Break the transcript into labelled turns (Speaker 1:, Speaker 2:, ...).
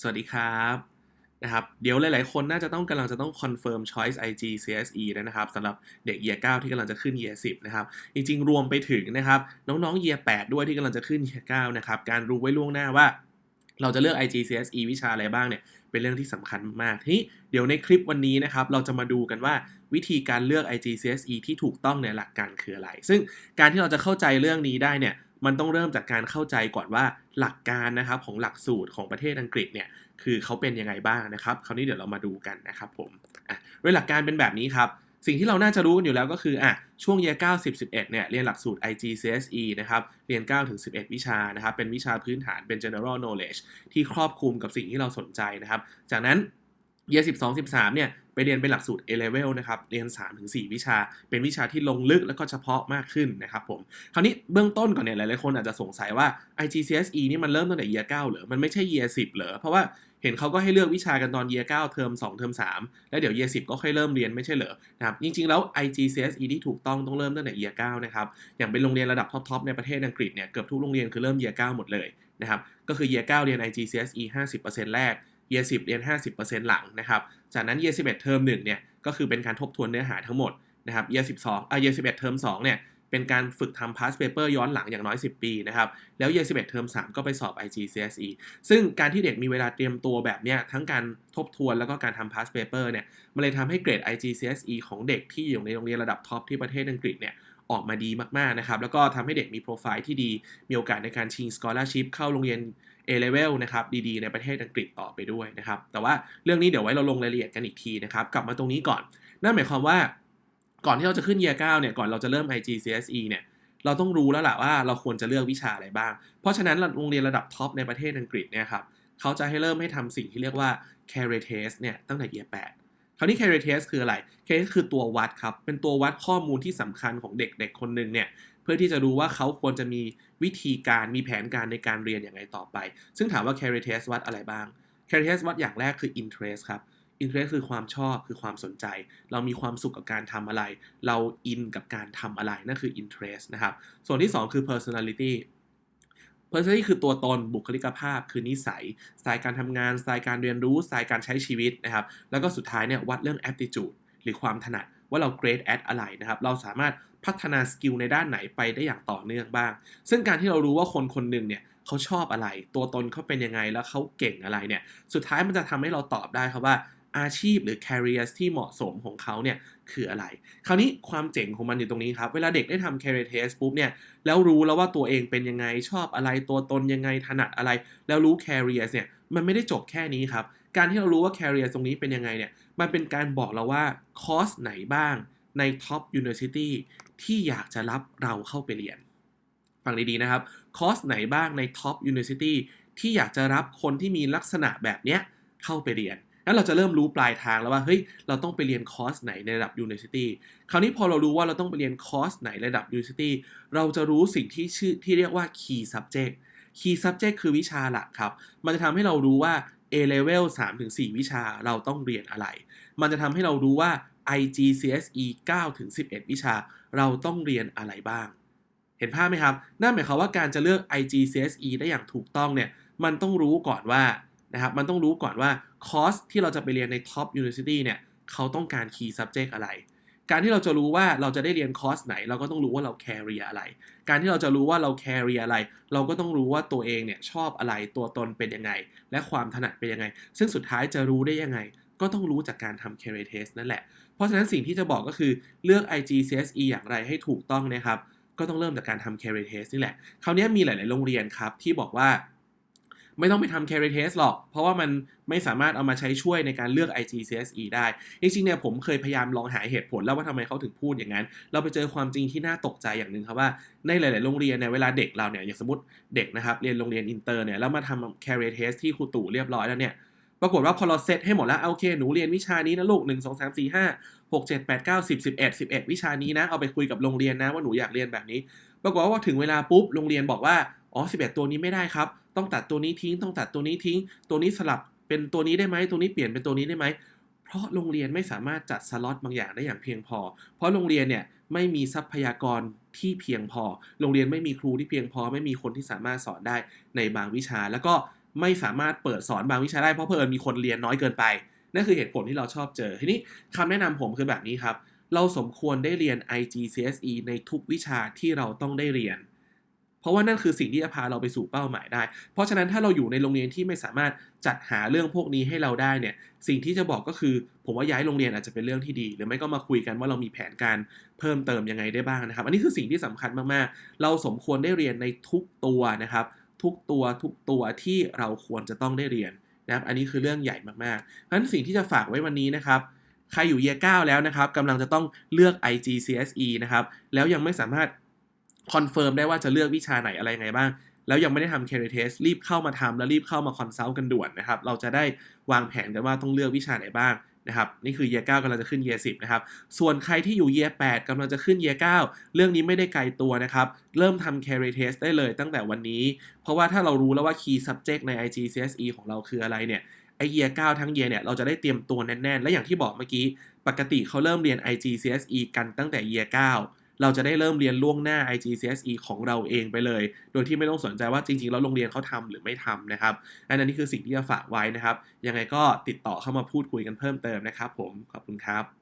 Speaker 1: สวัสดีครับนะครับเดี๋ยวหลาย ๆ คนน่าจะต้องกำลังจะต้องคอนเฟิร์ม choice IG CSE นะครับสำหรับเด็ก year 9 ที่กำลังจะขึ้น year 10 นะครับ จริง ๆ รวมไปถึงนะครับน้อง ๆ year 8 ด้วยที่กำลังจะขึ้น year 9 นะครับ การรู้ไว้ล่วงหน้าว่า เราจะเลือก IG CSE วิชาอะไรบ้างเนี่ยเป็นเรื่องที่สำคัญมากทีนี้เดี๋ยวในคลิปวันนี้นะครับเราจะมาดูกันว่าวิธีการเลือก IG CSE ที่ถูกต้องในยหลักการคืออะไร ซึ่งการที่เราจะเข้าใจเรื่องนี้ได้เนี่ย มันต้องเริ่มจากการเข้าใจก่อนว่าหลักการนะครับของหลักสูตรของประเทศอังกฤษเนี่ยคือเขาเป็นยังไงบ้างนะครับ คราวนี้เดี๋ยวเรามาดูกันนะครับผมอะโดยหลักการเป็นแบบนี้ครับสิ่งที่เราน่าจะรู้กันอยู่แล้วก็คืออะช่วงเยีย9 10 11เนี่ยเรียนหลักสูตร IG CSE นะครับเรียน9ถึง11 วิชานะครับเป็นวิชาพื้นฐานเป็น general knowledge ที่ครอบคลุมกับสิ่งที่เราสนใจนะครับ จากนั้น เยีย12 13เนี่ยไปเรียนเป็นหลักสูตร A level นะครับ เรียน 3-4 วิชา เป็นวิชาที่ลงลึกแล้วก็เฉพาะมากขึ้นนะครับผม คราวนี้เบื้องต้นก่อนเนี่ย หลายๆคนอาจจะสงสัยว่า IGCSE นี่มันเริ่มตั้งแต่ year 9เหรอ มันไม่ใช่ year 10เหรอ เพราะว่าเห็นเขาก็ให้เลือกวิชากันตอน year 9เทอม2เทอม3 แล้วเดี๋ยว year 10 ก็ค่อยเริ่มเรียนไม่ใช่เหรอ นะครับ จริง ๆ แล้ว IGCSE ที่ถูกต้องต้องเริ่มตั้งแต่ year 9นะครับ อย่างเป็นโรงเรียนระดับท็อปๆในประเทศอังกฤษเนี่ย เกือบทุกโรงเรียนคือเริ่ม year 9หมดเลยนะครับ ก็คือ year 9เรียน IGCSE 50%แรก year 10เรียน 50%หลังนะครับ จากนั้น year 11เทอม1เนี่ยก็คือเป็นการทบทวนเนื้อหาทั้งหมดนะครับ year 12อ่า year 11เทอม2เนี่ยเป็นการฝึกทำ past paper ย้อนหลังอย่างน้อย 10 ปีนะครับ แล้ว year 11เทอม3 ก็ไปสอบ IGCSE ซึ่งการที่เด็กมีเวลาเตรียมตัวแบบเนี้ยทั้งการทบทวนแล้วก็การทำ past paper เนี่ย มันเลยทำให้เกรด IGCSE ของเด็กที่อยู่ในโรงเรียนระดับท็อปที่ประเทศอังกฤษเนี่ยออกมาดีมาก ๆ นะครับ แล้วก็ทำให้เด็กมีโปรไฟล์ที่ดี มีโอกาสในการชิง scholarship เข้าโรงเรียน A level นะครับดีๆในประเทศอังกฤษต่อไปด้วยนะครับ แต่ว่าเรื่องนี้เดี๋ยวไว้เราลงรายละเอียดกันอีกทีนะครับ กลับมาตรงนี้ก่อน นั่นหมายความว่าก่อนที่เราจะขึ้น year 9เนี่ยก่อนเราจะเริ่ม IGCSE เนี่ยเราต้องรู้แล้วแหละว่าเราควรจะเลือกวิชาอะไรบ้าง เพราะฉะนั้นโรงเรียนระดับท็อปในประเทศอังกฤษเนี่ยครับเขาจะให้เริ่มให้ทำสิ่งที่เรียกว่า career test เนี่ยตั้งแต่ year 8คราวนี้ career test คืออะไร career test คือตัววัดครับ เป็นตัววัดข้อมูลที่สำคัญของเด็กๆคนหนึ่งเนี่ยเพื่อที่จะรู้ว่าเขาควรจะมี วิธีการมีแผนการในการเรียนอย่างไรต่อไป ซึ่งถามว่า career test วัดอะไรบ้าง career test วัดอย่างแรกคือ interest ครับ interest คือความชอบคือความสนใจ เรามีความสุขกับการทำอะไร เราอินกับการทำอะไรนั่นคือ interest นะครับ ส่วนที่ 2 คือ personality personality คือตัวตนบุคลิกภาพ คือนิสัยสไตล์การทำงานสไตล์การเรียนรู้สไตล์การใช้ชีวิตนะครับแล้วก็สุดท้ายเนี่ยวัดเรื่อง aptitude หรือความถนัด ว่าเรา great at อะไรนะครับ เราสามารถพัฒนาสกิลในด้านไหนไปได้อย่างต่อเนื่องบ้าง ซึ่งการที่เรารู้ว่าคนคนหนึ่งเนี่ยเขาชอบอะไร ตัวตนเขาเป็นยังไงแล้วเขาเก่งอะไรเนี่ย สุดท้ายมันจะทำให้เราตอบได้ครับว่าอาชีพหรือ career ที่เหมาะสมของเขาเนี่ยคืออะไร คราวนี้ความเจ๋งของมันอยู่ตรงนี้ครับ เวลาเด็กได้ทำ career test ปุ๊บเนี่ย แล้วรู้แล้วว่าตัวเองเป็นยังไงชอบอะไรตัวตนยังไงถนัดอะไร แล้วรู้ career เนี่ย มันไม่ได้จบแค่นี้ครับ การที่เรารู้ว่า career ตรงนี้เป็นยังไงเนี่ยมันเป็นการบอกเราว่าคอร์สไหนบ้างใน top university ที่อยากจะรับเราเข้าไปเรียน ฟังดีๆนะครับคอร์สไหนบ้างใน top university ที่อยากจะรับคนที่มีลักษณะแบบเนี้ยเข้าไปเรียนแล้วเราจะเริ่มรู้ปลายทางแล้วว่าเฮ้ยเราต้องไปเรียนคอร์สไหนในระดับ University คราวนี้พอเรารู้ว่าเราต้องไปเรียนคอร์สไหนในระดับ University เราจะรู้สิ่งที่ชื่อที่เรียกว่า Key Subject Key Subject คือวิชาหลักครับ มันจะทำให้เรารู้ว่า A level 3-4 วิชาเราต้องเรียนอะไร มันจะทำให้เรารู้ว่า IGCSE 9-11 วิชาเราต้องเรียนอะไรบ้าง เห็นภาพไหมครับ นั่นหมายความว่าการจะเลือก IGCSE ได้อย่างถูกต้องเนี่ย มันต้องรู้ก่อนว่านะครับมันต้องรู้ก่อนว่าคอร์สที่เราจะไปเรียนใน Top University เนี่ย เขาต้องการ Key Subject อะไร การที่เราจะรู้ว่าเราจะได้เรียนคอร์สไหน เราก็ต้องรู้ว่าเรา career อะไร การที่เราจะรู้ว่าเรา career อะไร เราก็ต้องรู้ว่าตัวเองเนี่ยชอบอะไรตัวตนเป็นยังไง และความถนัดเป็นยังไง ซึ่งสุดท้ายจะรู้ได้ยังไง ก็ต้องรู้จากการทำ career test นั่นแหละ เพราะฉะนั้นสิ่งที่จะบอกก็คือเลือก IGCSE อย่างไรให้ถูกต้องนะครับ ก็ต้องเริ่มจากการทำ career test นี่แหละคราวนี้มีหลาย ๆ โรงเรียนครับที่บอกว่า ไม่ต้องไปทำ career test หรอก เพราะว่ามันไม่สามารถเอามาใช้ช่วยในการเลือก IGCSE ได้ จริงๆเนี่ยผมเคยพยายามลองหาเหตุผลแล้วว่าทำไมเขาถึงพูดอย่างนั้น เราไปเจอความจริงที่น่าตกใจอย่างหนึ่งครับว่าในหลาย ๆ โรงเรียนเนี่ยเวลาเด็กเราเนี่ยอย่างสมมติเด็กนะครับเรียนโรงเรียนอินเตอร์เนี่ยแล้วมาทำ career test ที่ครูตู่เรียบร้อยแล้วเนี่ยปรากฏว่าพอเราเซตให้หมดแล้วโอเคหนูเรียนวิชานี้นะลูก 1 2 3 4 5 6 7 8 9 10 11 11 วิชานี้นะ เอาไปคุยกับโรงเรียนนะว่าหนูอยากเรียนแบบนี้ ปรากฏว่าถึงเวลาปุ๊บโรงเรียนบอกว่า อ๋อ 11 ตัวนี้ไม่ได้ครับ ต้องตัดตัวนี้ทิ้ง ต้องตัดตัวนี้ทิ้ง ตัวนี้สลับเป็นตัวนี้ได้ไหม ตัวนี้เปลี่ยนเป็นตัวนี้ได้ไหม เพราะโรงเรียนไม่สามารถจัดสล็อตบางอย่างได้อย่างเพียงพอ เพราะโรงเรียนเนี่ยไม่มีทรัพยากรที่เพียงพอ โรงเรียนไม่มีครูที่เพียงพอ ไม่มีคนที่สามารถสอนได้ในบางวิชา แล้วก็ไม่สามารถเปิดสอนบางวิชาได้เพราะเพิ่นมีคนเรียนน้อยเกินไป นั่นคือเหตุผลที่เราชอบเจอ ทีนี้คำแนะนำผมคือแบบนี้ครับ เราสมควรได้เรียน IGCSE ในทุกวิชาที่เราต้องได้เรียน เพราะว่านั่นคือสิ่งที่จะพาเราไปสู่เป้าหมายได้ เพราะฉะนั้นถ้าเราอยู่ในโรงเรียนที่ไม่สามารถจัดหาเรื่องพวกนี้ให้เราได้เนี่ย สิ่งที่จะบอกก็คือ ผมว่าย้ายโรงเรียนอาจจะเป็นเรื่องที่ดี หรือไม่ก็มาคุยกันว่าเรามีแผนการเพิ่มเติมยังไงได้บ้างนะครับ อันนี้คือสิ่งที่สำคัญมากๆ เราสมควรได้เรียนในทุกตัวนะครับ ทุกตัวทุกตัวที่เราควรจะต้องได้เรียนนะครับ อันนี้คือเรื่องใหญ่มากๆเพราะฉะนั้นสิ่งที่จะฝากไว้วันนี้นะครับใครอยู่เย9แล้วนะครับกำลังจะต้องเลือก IGCSE นะครับ แล้วยังไม่สามารถ คอนเฟิร์มได้ว่าจะเลือกวิชาไหนอะไรไงบ้าง แล้วยังไม่ได้ทำ career test รีบเข้ามาทำแล้วรีบเข้ามาคอนซัลท์กันด่วนนะครับ เราจะได้วางแผนกันว่าต้องเลือกวิชาไหนบ้างนะครับนี่คือ year 9กำลังจะขึ้น year 10นะครับ ส่วนใครที่อยู่ year 8กำลังจะขึ้น year 9เรื่องนี้ไม่ได้ไกลตัวนะครับ เริ่มทำ career test ได้เลยตั้งแต่วันนี้ เพราะว่าถ้าเรารู้แล้วว่า key subject ใน IGCSE ของเราคืออะไรเนี่ยไอเยีย9ทั้งเยียเนี่ยเราจะได้เตรียมตัวแน่นๆ และอย่างที่บอกเมื่อกี้ ปกติเขาเริ่มเรียน IGCSE กันตั้งแต่เยีย9เเราจะได้เริ่มเรียนล่วงหน้า IGCSE ของเราเองไปเลย โดยที่ไม่ต้องสนใจว่าจริงๆ แล้วโรงเรียนเขาทำหรือไม่ทำนะครับ อันนั้นนี่คือสิ่งที่จะฝากไว้นะครับ ยังไงก็ติดต่อเข้ามาพูดคุยกันเพิ่มเติมนะครับผม ขอบคุณครับ